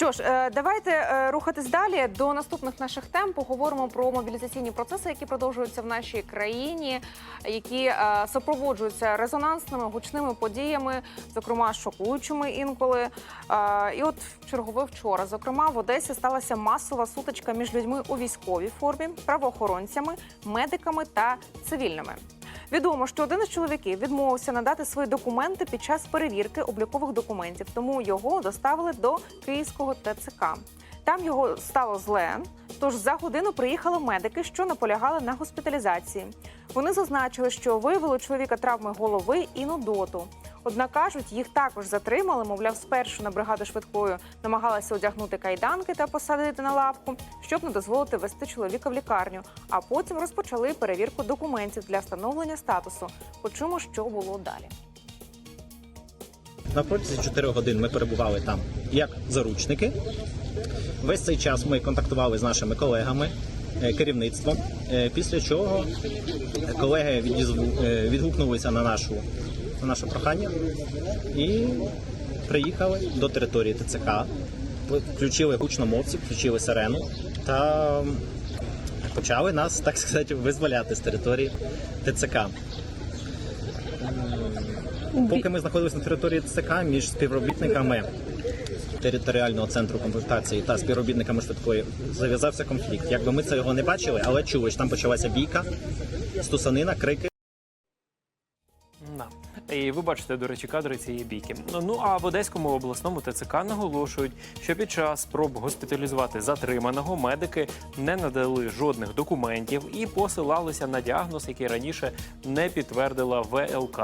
Що ж, е, давайте е, рухатись далі до наступних наших тем. Поговоримо про мобілізаційні процеси, які продовжуються в нашій країні, які е, супроводжуються резонансними гучними подіями, зокрема шокуючими інколи. І от чергове вчора, зокрема, в Одесі сталася масова сутичка між людьми у військовій формі, правоохоронцями, медиками та цивільними. Відомо, що один із чоловіків відмовився надати свої документи під час перевірки облікових документів, тому його доставили до Київського ТЦК. Там його стало зле. Тож за годину приїхали медики, що наполягали на госпіталізації. Вони зазначили, що виявили чоловіка травми голови і нудоту. Однак кажуть, їх також затримали. Мовляв, спершу на бригаду швидкою намагалися одягнути кайданки та посадити на лавку, щоб не дозволити вести чоловіка в лікарню. А потім розпочали перевірку документів для встановлення статусу. Почуємо, що було далі. На протязі 4 годин ми перебували там як заручники. Весь цей час ми контактували з нашими колегами, е, керівництвом. е, Після чого колеги е, відгукнулися на нашу на наше прохання і приїхали до території ТЦК, включили гучномовці, включили сирену та почали нас, так сказати, визволяти з території ТЦК. Поки ми знаходилися на території ТЦК між співробітниками територіального центру комплектації та співробітниками швидкої зав'язався конфлікт. Якби ми це його не бачили, але чули, що там почалася бійка, стусанина, крики. Да. І ви бачите, до речі, кадри цієї бійки. Ну, Ну а в Одеському обласному ТЦК наголошують, що під час спроб госпіталізувати затриманого медики не надали жодних документів і посилалися на діагноз, який раніше не підтвердила ВЛК.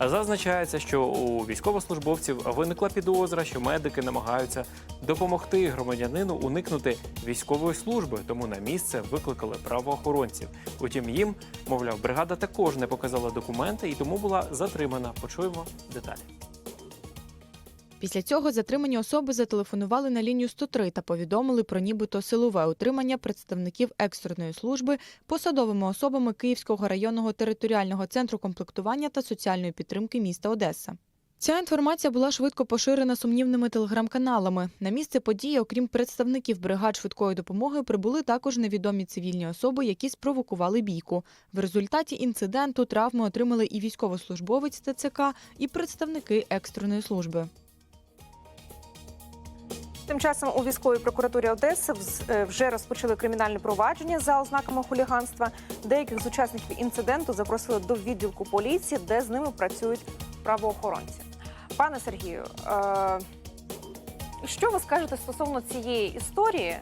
Зазначається, що у військовослужбовців виникла підозра, що медики намагаються допомогти громадянину уникнути військової служби, тому на місце викликали правоохоронців. Утім, їм, мовляв, бригада також не показала документи і тому була затримана. Почуємо деталі. Після цього затримані особи зателефонували на лінію 103 та повідомили про нібито силове утримання представників екстреної служби посадовими особами Київського районного територіального центру комплектування та соціальної підтримки міста Одеса. Ця інформація була швидко поширена сумнівними телеграм-каналами. На місце події, окрім представників бригад швидкої допомоги, прибули також невідомі цивільні особи, які спровокували бійку. В результаті інциденту травми отримали і військовослужбовець ТЦК, і представники екстреної служби. Тим часом у військовій прокуратурі Одеси е, вже розпочали кримінальне провадження за ознаками хуліганства. Деяких з учасників інциденту запросили до відділку поліції, де з ними працюють правоохоронці. Пане Сергію, е, що ви скажете стосовно цієї історії?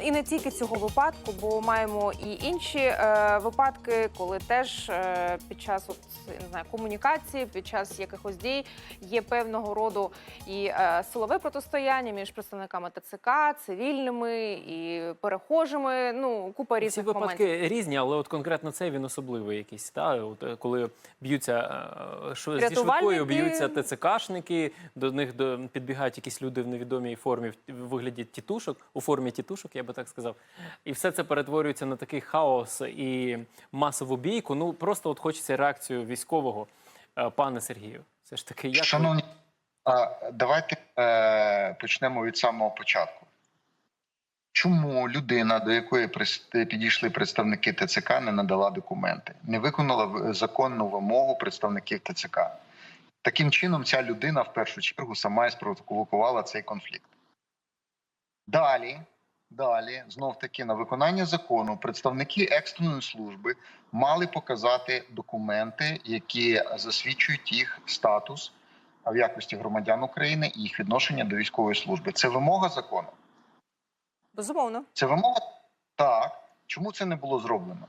І не тільки цього випадку, бо маємо і інші е, випадки, коли теж е, під час от, не знаю, комунікації, під час якихось дій є певного роду і е, силове протистояння між представниками ТЦК, цивільними і перехожими. Ну купа Ці випадки моментів. різні, але от конкретно цей він особливий якийсь. Та от е, коли б'ються е, шо- зі швидкою, б'ються ТЦКшники, до них до підбігають якісь люди в невідомій формі в вигляді тітушок, у формі тітушок, я би так сказав. І все це перетворюється на такий хаос і масову бійку. Ну просто от хочеться реакцію військового, Е, пане Сергію. Все ж таки, як Шановні, давайте е, почнемо від самого початку. Чому людина, до якої підійшли представники ТЦК, не надала документи, не виконала законну вимогу представників ТЦК? Таким чином, ця людина в першу чергу сама і спровокувала цей конфлікт. Далі, далі, знов таки, на виконання закону представники екстреної служби мали показати документи, які засвідчують їх статус в якості громадян України і їх відношення до військової служби. Це вимога закону. Безумовно. Це вимога так. Чому це не було зроблено?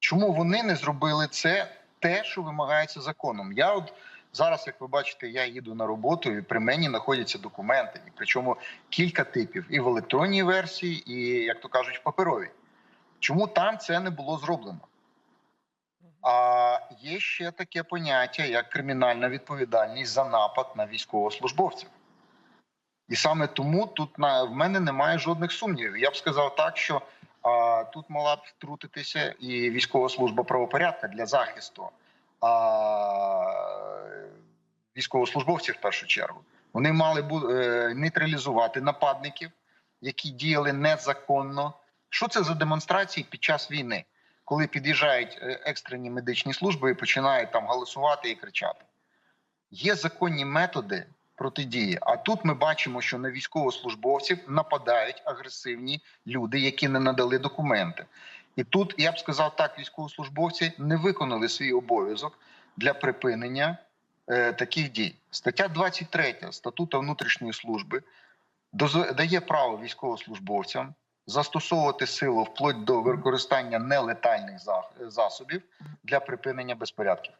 Чому вони не зробили це те, що вимагається законом? Я от зараз, як ви бачите, я їду на роботу, і при мені знаходяться документи, і причому кілька типів і в електронній версії, і, як то кажуть, в паперовій. Чому там це не було зроблено? А є ще таке поняття, як кримінальна відповідальність за напад на військовослужбовців. І саме тому тут на в мене немає жодних сумнівів. Я б сказав так, що а, тут мала б втрутитися і військова служба правопорядка для захисту а, військовослужбовців в першу чергу. Вони мали е, нейтралізувати нападників, які діяли незаконно. Що це за демонстрації під час війни, коли під'їжджають е, екстрені медичні служби і починають там голосувати і кричати? Є законні методи протидії. А тут ми бачимо, що на військовослужбовців нападають агресивні люди, які не надали документи. І тут я б сказав так: військовослужбовці не виконали свій обов'язок для припинення е, таких дій. Стаття 23 статуту внутрішньої служби дає право військовослужбовцям застосовувати силу вплоть до використання нелетальних засобів для припинення безпорядків.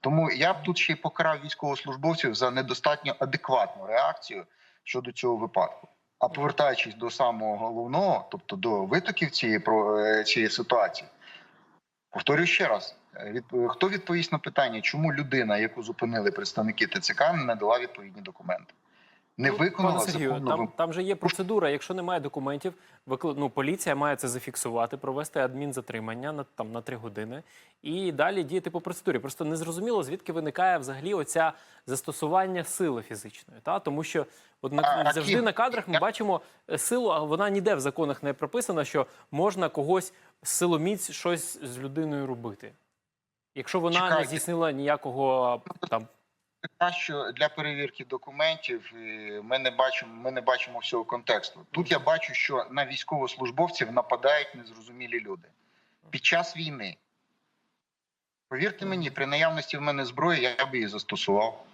Тому я б тут ще й покарав військовослужбовців за недостатньо адекватну реакцію щодо цього випадку. А повертаючись до самого головного, тобто до витоків цієї про е, цієї ситуації, повторюю ще раз: е, від, хто відповість на питання, чому людина, яку зупинили представники ТЦК, не надала відповідні документи, не Ну, виконала Сергію, там, там же є процедура. Якщо немає документів, викли- ну, поліція має це зафіксувати, провести адмінзатримання на там на три години і далі діяти по процедурі. Просто не зрозуміло, звідки виникає взагалі оця застосування сили фізичної. Та тому що от на А, завжди Аким, на кадрах ми я- бачимо е, силу, а вона ніде в законах не прописана, що можна когось силоміць щось з людиною робити. Якщо вона не здійснила ніякого там що для перевірки документів е, ми не бачимо, ми не бачимо всього контексту. Тут я бачу, що на військовослужбовців нападають незрозумілі люди під час війни. Повірте мені, при наявності в мене зброї я б її застосував.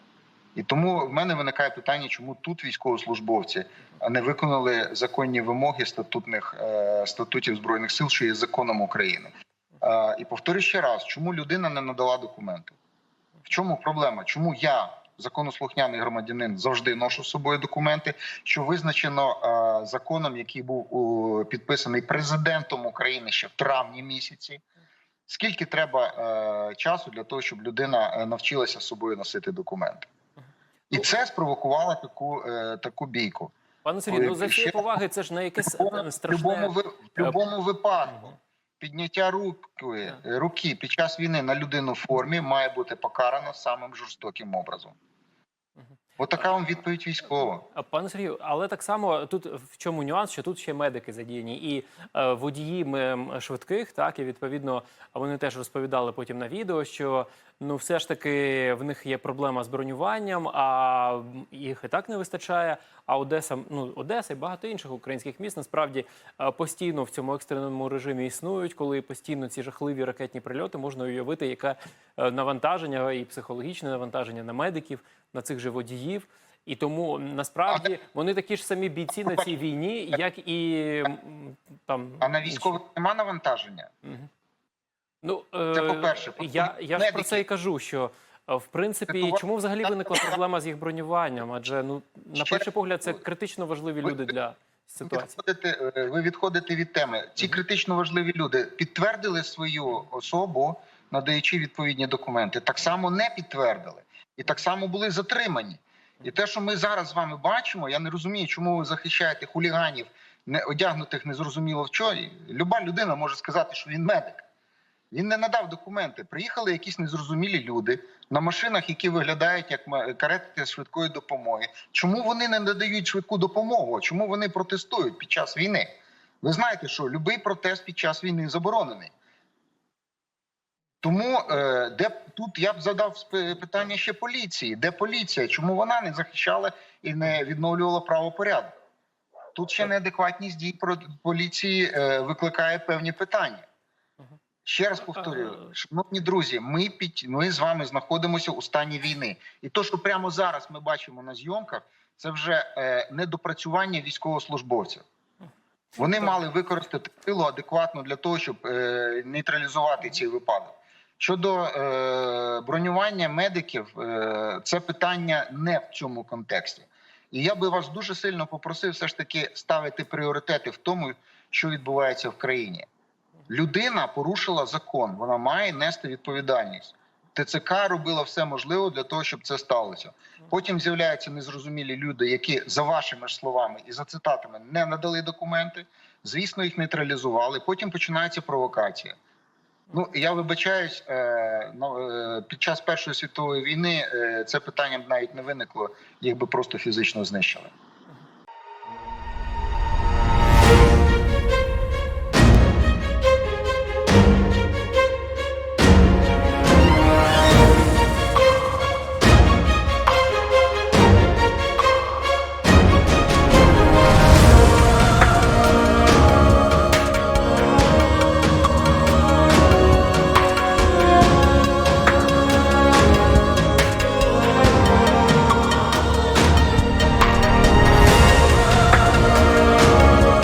І тому в мене виникає питання, чому тут військовослужбовці не виконали законні вимоги статутних е, статутів збройних сил, що є законом України. Е, і повторюю ще раз, чому людина не надала документи? В чому проблема? Чому я, законослухняний громадянин, завжди ношу з собою документи, що визначено е, законом, який був підписаний президентом України ще в травні місяці? Скільки треба часу для того, щоб людина навчилася з собою носити документи? І це спровокувало таку, е, таку бійку. пане Сергію, ну за всієї поваги, це ж на якесь любому, е, страшне. в любому випадку підняття руки, руки під час війни на людину в формі має бути покарано самим жорстоким образом. Отака вам відповідь військова. Пане Сергію, але так само тут в чому нюанс, що тут ще медики задіяні, і е, водії швидких, так і відповідно вони теж розповідали потім на відео, що ну все ж таки в них є проблема з бронюванням, а їх і так не вистачає. А Одеса, ну Одеса і багато інших українських міст насправді е, постійно в цьому екстреному режимі існують, коли постійно ці жахливі ракетні прильоти можна уявити, яке е, навантаження і психологічне навантаження на медиків, на цих же водіїв. І тому насправді вони такі ж самі бійці на цій війні, як і там А на військових нема навантаження. Мгм. Ну Це е, по-перше. я, я ж про це і кажу, що е, в принципі, Це чому взагалі виникла проблема з їх бронюванням? Адже ну на Ще- перший погляд це критично важливі Ви- люди для ситуації. відходите, е, ви відходите від теми. Ці критично важливі люди підтвердили свою особу, надаючи відповідні документи. Так само не підтвердили, і так само були затримані. І те, що ми зараз з вами бачимо, я не розумію, чому ви захищаєте хуліганів, не одягнутих незрозуміло в що. Люба людина може сказати, що він медик. Він не надав документи. Приїхали якісь незрозумілі люди на машинах, які виглядають як карети швидкої допомоги. Чому вони не надають швидку допомогу? Чому вони протестують під час війни? Ви знаєте, що будь-який протест під час війни заборонений. Тому е, де тут я б задав питання ще поліції. Де поліція? Чому вона не захищала і не відновлювала правопорядок? Тут ще неадекватність дій про- поліції е, викликає певні питання. Ще раз повторюю, шановні друзі, ми під ми з вами знаходимося у стані війни, і то, що прямо зараз ми бачимо на зйомках, це вже е, недопрацювання військовослужбовців. Вони мали використати силу адекватно для того, щоб е, нейтралізувати цей випадок. Щодо е, бронювання медиків, е, це питання не в цьому контексті. І я би вас дуже сильно попросив все ж таки ставити пріоритети в тому, що відбувається в країні. Людина порушила закон, вона має нести відповідальність. ТЦК робила все можливе для того, щоб це сталося. Потім з'являються незрозумілі люди, які за вашими ж словами і за цитатами не надали документи. Звісно, їх нейтралізували. Потім починається провокація. Ну я вибачаюсь, е, ну, е, під час Першої світової війни е, це питання б навіть не виникло, їх би просто фізично знищили.